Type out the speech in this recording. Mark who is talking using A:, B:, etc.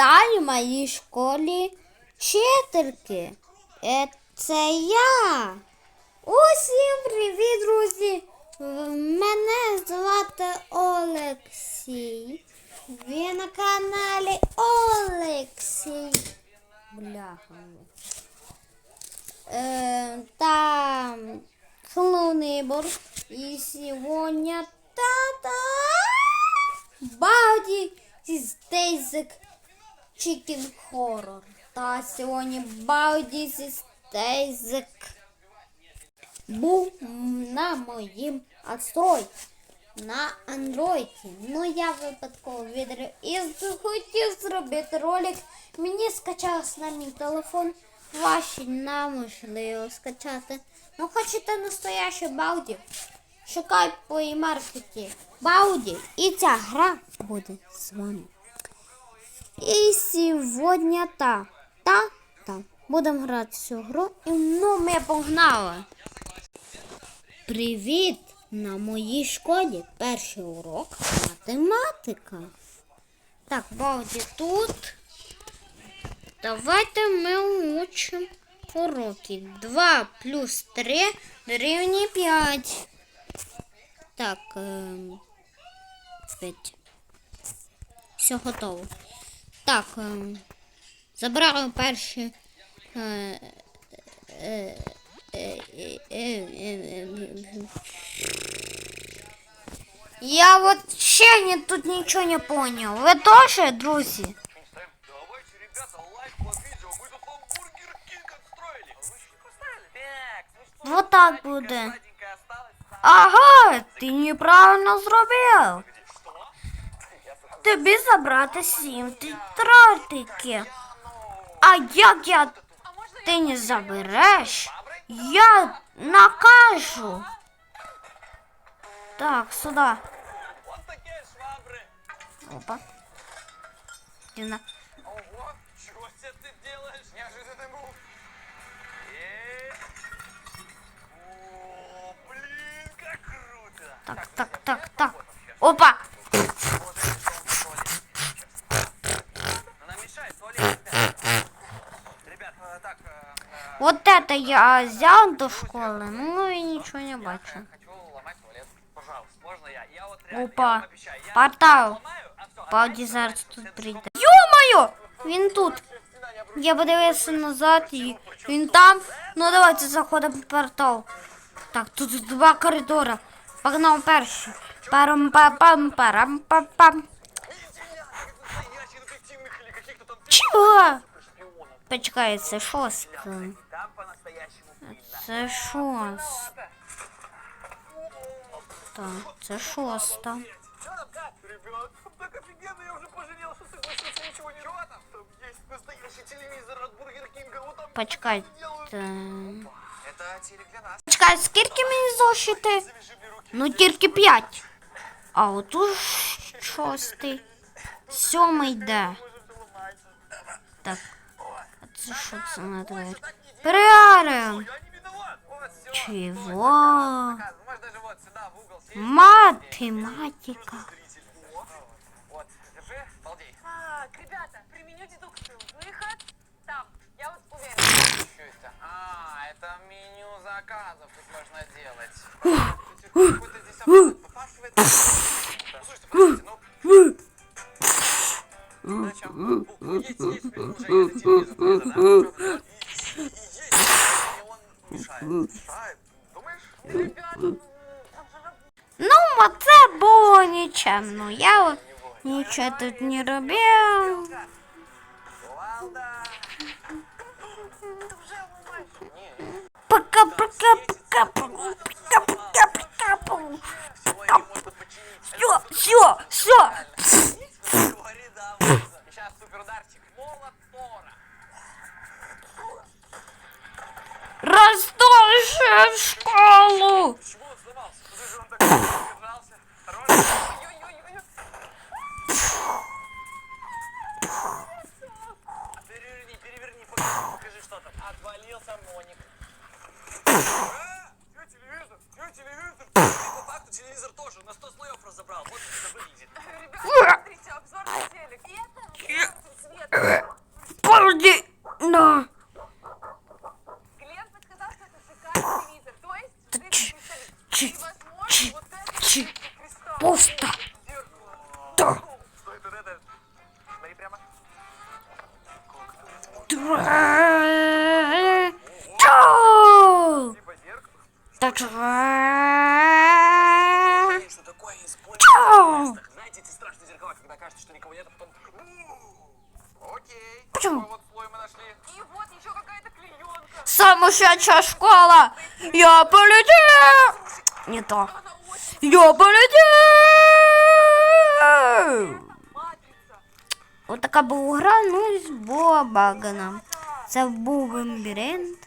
A: Вітаю в моїй школі вчительки. Е, Це я. Усім привіт, друзі. Мене звати Олексій. Ви на каналі Олексій. Бляха. Э, там Neighbor. И сегодня та-та Бауди из Basic Chicken Horror. Та сьогодні из Basic був на моїм отстрой на андроїді. Ну я випадково відрив і хотів зробити ролик. Мені скачалось на мій телефон. Ваші неможливо скачати. Ну хочете настоящий Бауді? Шукай по маркеті Бауді. І ця гра буде з вами. І сьогодні та, та, та. Будемо грати цю гру. І ну ми погнали. Привіт! На моїй школі перший урок математика. Так, Бауді тут. Давайте ми учимо уроки. 2 плюс 3 дорівнює 5. Так, ем, 5. Все готово. Так, ем, забрали перші. Е, е, е, е, е, е, е, е. Я вот ще не, тут ничего не понял. Вы тоже, друзья?
B: Давайте, ребята, лайк под видео. Мы тут вам бургер Кинг отстроили. Вы еще не поставили? Так, ну что,
A: Вот так
B: маленькая
A: буде.
B: сладенькая осталась?
A: Ага, ти неправильно зробив. Тобі забрати сім тетрадки. А як я ти не забереш, я накажу. Так,
B: швабры.
A: Опа. Дина.
B: Ого, чего себе ты делаешь? Неожиданный мув. О, блин, как круто.
A: Так, так, так, так. Опа.
B: Вот это что он в туалете. Ну, нам мешает туалет, ребят. Ребят, э, так, э, э,
A: Вот это я взял до школи, ну і нічого не бачу.
B: Я хочу ломать туалет. Пожалуйста, можно я? Я вот реально, я
A: Опа.
B: вам обещаю. Я
A: Портал.
B: ломаю, а всё,
A: Пауді зараз тут прийде. Йо-моє! Він тут.
B: стена не обрушится.
A: Я подивився назад і він там. Ну давайте заходимо в портал. Так, тут два коридори. Погнав перший. парам па пам парам па пам
B: Настоящих детективных или каких-то там
A: Чого?
B: шпионов.
A: Почекай, це шоста.
B: Там по-настоящему пизда.
A: Це шоста. Так, це шоста.
B: Чё там как? Ребят, там так офигенно, я уже пожалел, что согласился ничего не... Чё там? Там есть настоящий телевизор от Бургер Кинга, вот там
A: Почекайте.
B: Это телек для нас.
A: Почекай, скільки мені зошити?
B: Завяжи мне руки.
A: Ну тільки п'ять. А отут шостий. Сьомий йде.
B: Можем ломать.
A: Так. А це що це на двері?
B: Всё.
A: Чего? Математика.
B: А, заказов тут можно делать. Ну...
C: ну,
A: оце було нічемно. Я от нічого тут не робив.
B: Держался? Хороший. Ой-ой-ой. Переверни, переверни, покажи, что там. Отвалился моник. Телевизор? Телевизор? По факту телевизор тоже на 100 слоев разобрал. Вот как это выглядит.
C: Ребята, смотрите, обзор на телек. И это, вот этот
B: Чи, чи,
A: чи.
B: Пусто. Да.
A: Так.
B: Что такое? Найдите страшные зеркала, когда кажется, что
A: Почему?
B: Вот
A: школа. Я полетел. Не то. Я!
C: Матрица.
A: От така була гра, ну і була багана. Це був лабіринт.